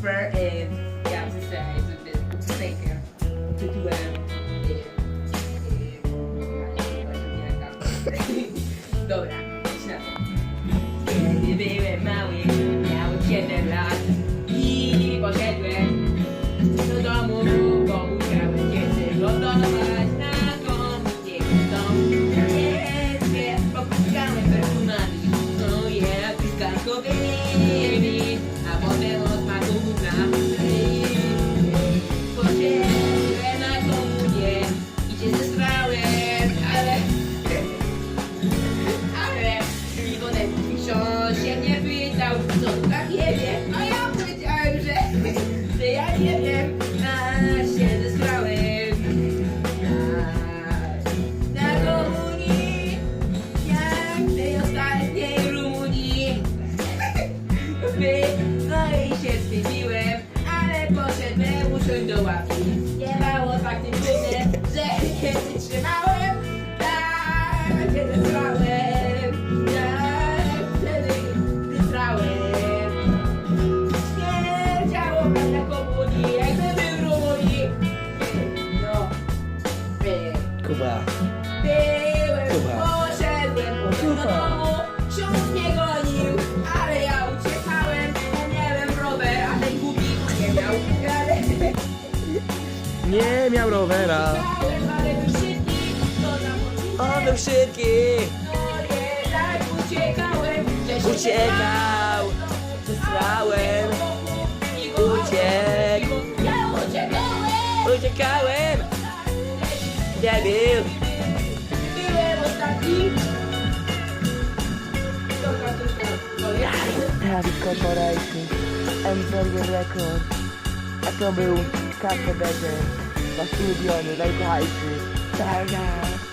prefer if yeah, I'm just saying it's a bit it's taken do it. Dobra, idź na to. Do domu, bo musiałem. Nie pytał, co tu tak jedzie, a ja powiedziałem, że, ja nie wiem, a się zesrałem na, komunii, jak tej ostatniej Rumunii. Wy, no i się wstydziłem, ale poszedłem usiąść do ławki. Nie mało faktycznie Kuba. Byłem, Kuba. poszedłem, do domu, ksiądz mnie gonił, ale ja uciekałem, bo miałem rower, a ten nie miał, ale Nie miał rowera. uciekałem, ale był szybki, to na On był szybki. nie, tak uciekałem, że się Uciekał. Zesrałem. Uciekł. Ja uciekałem, Uciekałem. Był. byłem ostatni. Dobra, to już ja. Dawid Corporation. Enverger Record. A to był Cafe Bezer. Wasz ulubiony, najkochajszy. Targa.